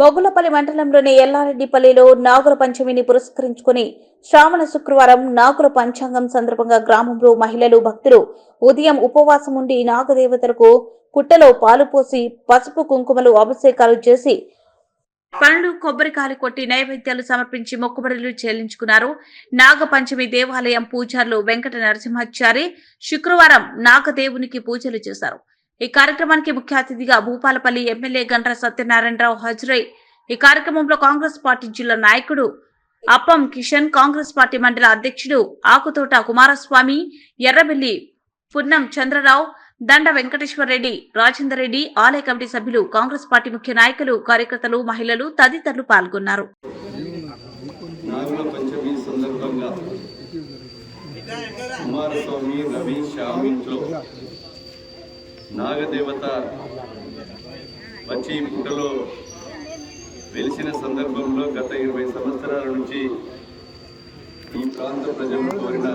మొగులపల్లి మండలంలోని ఎల్లారెడ్డిపల్లిలో నాగుల పంచమిని పురస్కరించుకుని శ్రావణ శుక్రవారం నాగుల పంచాంగం సందర్భంగా గ్రామంలో మహిళలు భక్తులు ఉదయం ఉపవాసం ఉండి నాగదేవతలకు పుట్టలో పాలు పోసి పసుపు కుంకుమలు అభిషేకాలు చేసి పనులు కొబ్బరికాయలు కొట్టి నైవేద్యాలు సమర్పించి మొక్కుబడులు చెల్లించుకున్నారు. నాగపంచమి దేవాలయం పూజారులు వెంకట నరసింహాచారి శుక్రవారం నాగదేవునికి పూజలు చేశారు. ఈ కార్యక్రమానికి ముఖ్య అతిథిగా భూపాలపల్లి ఎమ్మెల్యే గండ్ర సత్యనారాయణరావు హాజరై ఈ కార్యక్రమంలో కాంగ్రెస్ పార్టీ జిల్లా నాయకుడు అప్పం కిషన్ కాంగ్రెస్ పార్టీ మండల అధ్యక్షుడు ఆకుతోట కుమారస్వామి ఎర్రబెల్లి పున్నం చంద్రరావు దండ వెంకటేశ్వర రెడ్డి రాజేందర్ రెడ్డి ఆలయ కమిటీ సభ్యులు కాంగ్రెస్ పార్టీ ముఖ్య నాయకులు కార్యకర్తలు మహిళలు తదితరులు పాల్గొన్నారు. కుమారస్వామి రవి ఇంట్లో నాగదేవత వచ్చి పుట్టలో వెలిసిన సందర్భంలో గత ఇరవై సంవత్సరాల నుంచి ఈ ప్రాంత ప్రజలు కోరిన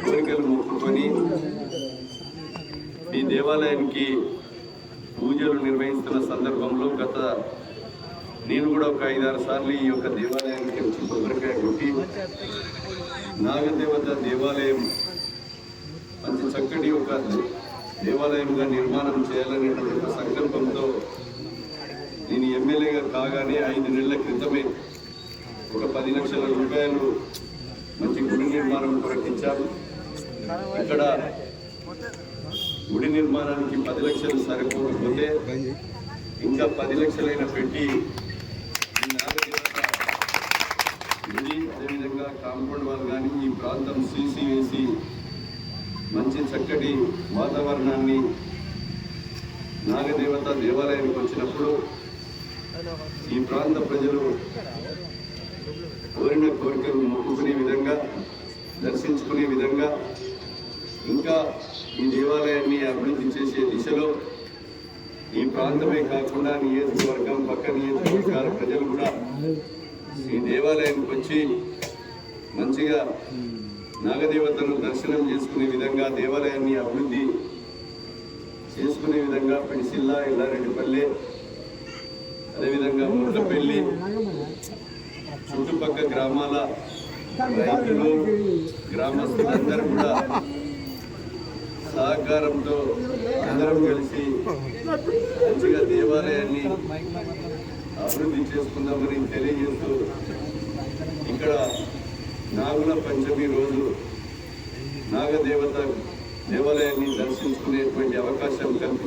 కోరికలు మొక్కుకొని ఈ దేవాలయానికి పూజలు నిర్వహిస్తున్న సందర్భంలో గత నేను కూడా ఒక ఐదారు సార్లు ఈ యొక్క దేవాలయానికి వచ్చి కొబ్బరికాయ కొట్టి నాగదేవత దేవాలయం మంచి చక్కటి ఒక దేవాలయంగా నిర్మాణం చేయాలనేటువంటి ఒక సంకల్పంతో నేను ఎమ్మెల్యేగా కాగానే ఐదు నెలల క్రితమే ఒక పది లక్షల రూపాయలు మంచి గుడి నిర్మాణం ప్రకటించాము. ఇక్కడ గుడి నిర్మాణానికి పది లక్షలు సరిపోకపోతే ఇంకా పది లక్షలైన పెట్టి గుడి అదేవిధంగా కాంపౌండ్ వాళ్ళు కానీ ఈ ప్రాంతం సీసీ వేసి మంచి చక్కటి వాతావరణాన్ని నాగదేవత దేవాలయానికి వచ్చినప్పుడు ఈ ప్రాంత ప్రజలు కోరిన కోరికలు మొక్కుకునే విధంగా దర్శించుకునే విధంగా ఇంకా ఈ దేవాలయాన్ని అభివృద్ధి చేసే దిశలో ఈ ప్రాంతమే కాకుండా నియోజకవర్గం పక్క నియోజకవర్గాల ప్రజలు కూడా ఈ దేవాలయానికి వచ్చి మంచిగా నాగదేవతను దర్శనం చేసుకునే విధంగా దేవాలయాన్ని అభివృద్ధి చేసుకునే విధంగా పెన్సిల్లా ఎల్లారెడ్డిపల్లె అదేవిధంగా ముట్లపల్లి చుట్టుపక్క గ్రామాల రైతులు గ్రామస్తులందరూ కూడా సహకారంతో అందరం కలిసి మంచిగా దేవాలయాన్ని అభివృద్ధి చేసుకుందామని తెలియజేస్తూ ఇక్కడ నాగుల పంచమి రోజు నాగదేవత దేవాలయాన్ని దర్శించుకునేటువంటి అవకాశం కల్పించారు